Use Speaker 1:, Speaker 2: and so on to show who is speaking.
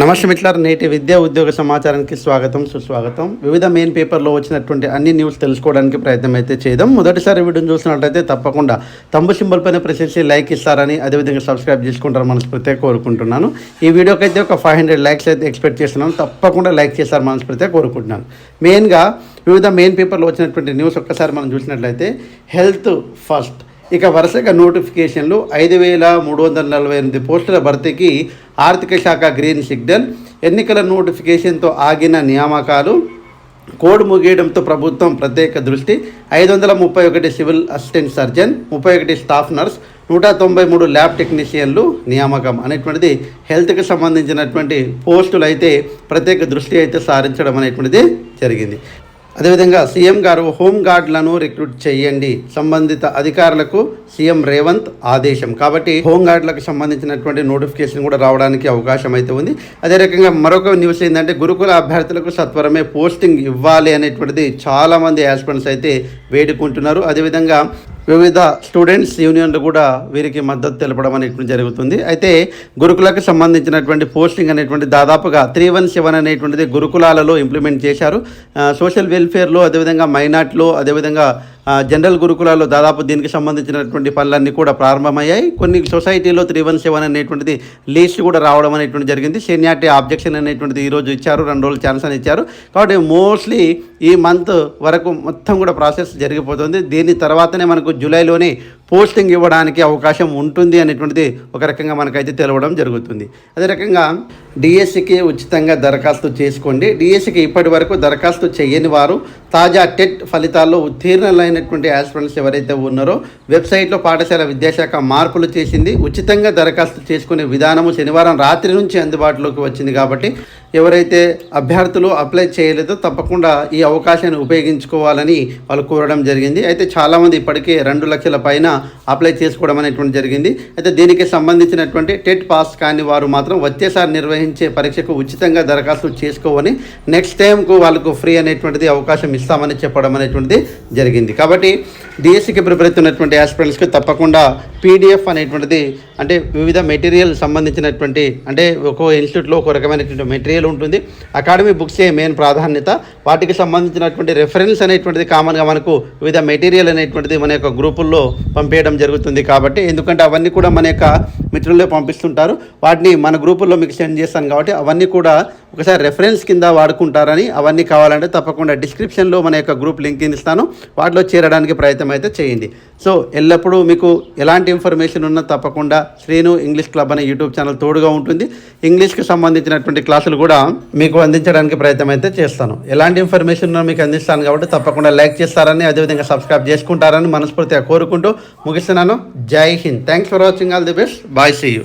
Speaker 1: నమస్తే మిత్రులారా నేటి విద్యా ఉద్యోగ సమాచారానికి స్వాగతం సుస్వాగతం. వివిధ మెయిన్ పేపర్లో వచ్చినటువంటి అన్ని న్యూస్ తెలుసుకోవడానికి ప్రయత్నం అయితే చేద్దాం. మొదటిసారి వీడియోని చూసినట్లయితే తప్పకుండా తంబు సింబల్ పైన ప్రెస్ చేసి లైక్ ఇస్తారని అదేవిధంగా సబ్స్క్రైబ్ చేసుకుంటారని మనస్ఫూర్తిగా కోరుకుంటున్నాను. ఈ వీడియోకి అయితే ఒక ఫైవ్ హండ్రెడ్ లైక్స్ అయితే ఎక్స్పెక్ట్ చేస్తున్నాను. తప్పకుండా లైక్ చేస్తారు మనస్ఫూర్తిగా కోరుకుంటున్నాను. మెయిన్గా వివిధ మెయిన్ పేపర్లో వచ్చినటువంటి న్యూస్ ఒక్కసారి మనం చూసినట్లయితే హెల్త్ ఫస్ట్. ఇక వరుసగా నోటిఫికేషన్లు ఐదు వేల మూడు వందల నలభై ఎనిమిది పోస్టుల భర్తీకి ఆర్థిక శాఖ గ్రీన్ సిగ్నల్ ఎన్నికల నోటిఫికేషన్తో ఆగిన నియామకాలు కోడ్ ముగియడంతో ప్రభుత్వం ప్రత్యేక దృష్టి ఐదు వందల ముప్పై ఒకటి సివిల్ అసిస్టెంట్ సర్జన్ ముప్పై ఒకటి స్టాఫ్ నర్స్ నూట తొంభై మూడు ల్యాబ్ టెక్నీషియన్లు నియామకం అనేటువంటిది హెల్త్కి సంబంధించినటువంటి పోస్టులు అయితే ప్రత్యేక దృష్టి అయితే సారించడం అనేటువంటిది జరిగింది. అదేవిధంగా సీఎం గారు హోంగార్డ్లను రిక్రూట్ చేయండి. సంబంధిత అధికారులకు సీఎం రేవంత్ ఆదేశం. కాబట్టి హోమ్ సంబంధించినటువంటి నోటిఫికేషన్ కూడా రావడానికి అవకాశం అయితే ఉంది. అదే రకంగా మరొక న్యూస్ ఏంటంటే గురుకుల అభ్యర్థులకు సత్వరమే పోస్టింగ్ ఇవ్వాలి అనేటువంటిది చాలామంది యాస్పిరెంట్స్ అయితే వేడుకుంటున్నారు. అదేవిధంగా వివిధ స్టూడెంట్స్ యూనియన్లు కూడా వీరికి మద్దతు తెలపడం అనేటువంటి జరుగుతుంది. అయితే గురుకులకు సంబంధించినటువంటి పోస్టింగ్ అనేటువంటి దాదాపుగా త్రీ వన్ సెవెన్ అనేటువంటిది గురుకులాలలో ఇంప్లిమెంట్ చేశారు. సోషల్ వెల్ఫేర్లో అదేవిధంగా మైనార్ట్లో అదేవిధంగా జనరల్ గురుకులాల్లో దాదాపు దీనికి సంబంధించినటువంటి పనులన్నీ కూడా ప్రారంభమయ్యాయి. కొన్ని సొసైటీలో త్రీ వన్ సెవెన్ అనేటువంటిది లీస్ట్ కూడా రావడం అనేటువంటి జరిగింది. సీనియార్టీ ఆబ్జెక్షన్ అనేటువంటిది ఈరోజు ఇచ్చారు రెండు రోజులు ఛాన్స్ అని ఇచ్చారు. కాబట్టి మోస్ట్లీ ఈ మంత్ వరకు మొత్తం కూడా ప్రాసెస్ జరిగిపోతుంది. దీని తర్వాతనే మనకు జూలైలోనే పోస్టింగ్ ఇవ్వడానికి అవకాశం ఉంటుంది అనేటువంటిది ఒక రకంగా మనకైతే తెలవడం జరుగుతుంది. అదే రకంగా డిఎస్సికి ఉచితంగా దరఖాస్తు చేసుకోండి. డిఎస్సికి ఇప్పటి వరకు దరఖాస్తు చేయని వారు తాజా టెట్ ఫలితాల్లో ఉత్తీర్ణులైనటువంటి ఆస్పిరెంట్స్ ఎవరైతే ఉన్నారో వెబ్సైట్లో పాఠశాల విద్యాశాఖ మార్పులు చేసింది. ఉచితంగా దరఖాస్తు చేసుకునే విధానము శనివారం రాత్రి నుంచి అందుబాటులోకి వచ్చింది కాబట్టి ఎవరైతే అభ్యర్థులు అప్లై చేయలేదో తప్పకుండా ఈ అవకాశాన్ని ఉపయోగించుకోవాలని వాళ్ళు కోరడం జరిగింది. అయితే చాలామంది ఇప్పటికే రెండు లక్షల పైన అప్లై చేసుకోవడం అనేటువంటి జరిగింది. అయితే దీనికి సంబంధించినటువంటి టెట్ పాస్ కాని వారు మాత్రం వచ్చేసారి నిర్వహించే పరీక్షకు ఉచితంగా దరఖాస్తు చేసుకోవని నెక్స్ట్ టైంకు వాళ్ళకు ఫ్రీ అనేటువంటిది అవకాశం ఇస్తామని చెప్పడం అనేటువంటిది జరిగింది. కాబట్టి డిఎస్సికి ప్రిపేర్ అవుతున్నటువంటి ఆస్పిరెంట్స్కి తప్పకుండా పీడిఎఫ్ అనేటువంటిది అంటే వివిధ మెటీరియల్ సంబంధించినటువంటి అంటే ఒక్కో ఇన్స్టిట్యూట్లో ఒక రకమైనటువంటి మెటీరియల్ ఉంటుంది. అకాడమీ బుక్సే మెయిన్ ప్రాధాన్యత. వాటికి సంబంధించినటువంటి రెఫరెన్స్ అనేటువంటిది కామన్గా మనకు వివిధ మెటీరియల్ అనేటువంటిది మన యొక్క గ్రూపుల్లో పంపేయడం జరుగుతుంది కాబట్టి ఎందుకంటే అవన్నీ కూడా మన యొక్క మిత్రులే పంపిస్తుంటారు. వాటిని మన గ్రూపుల్లో మీకు సెండ్ చేస్తాను కాబట్టి అవన్నీ కూడా ఒకసారి రెఫరెన్స్ కింద వాడుకుంటారని అవన్నీ కావాలంటే తప్పకుండా డిస్క్రిప్షన్లో మన యొక్క గ్రూప్ లింక్ ఇస్తాను. వాటిలో చేరడానికి ప్రయత్నం అయితే చేయండి. సో ఎల్లప్పుడూ మీకు ఎలాంటి ఇన్ఫర్మేషన్ ఉన్నా తప్పకుండా శ్రీను ఇంగ్లీష్ క్లబ్ అనే యూట్యూబ్ ఛానల్ తోడుగా ఉంటుంది. ఇంగ్లీష్కి సంబంధించినటువంటి క్లాసులు కూడా మీకు అందించడానికి ప్రయత్నం అయితే చేస్తాను. ఎలాంటి ఇన్ఫర్మేషన్ ఉన్నా మీకు అందిస్తాను కాబట్టి తప్పకుండా లైక్ చేస్తారని అదేవిధంగా సబ్స్క్రైబ్ చేసుకుంటారని మనస్ఫూర్తిగా కోరుకుంటూ ముగిస్తున్నాను. Jai Hind. Thanks for watching all the best bye see you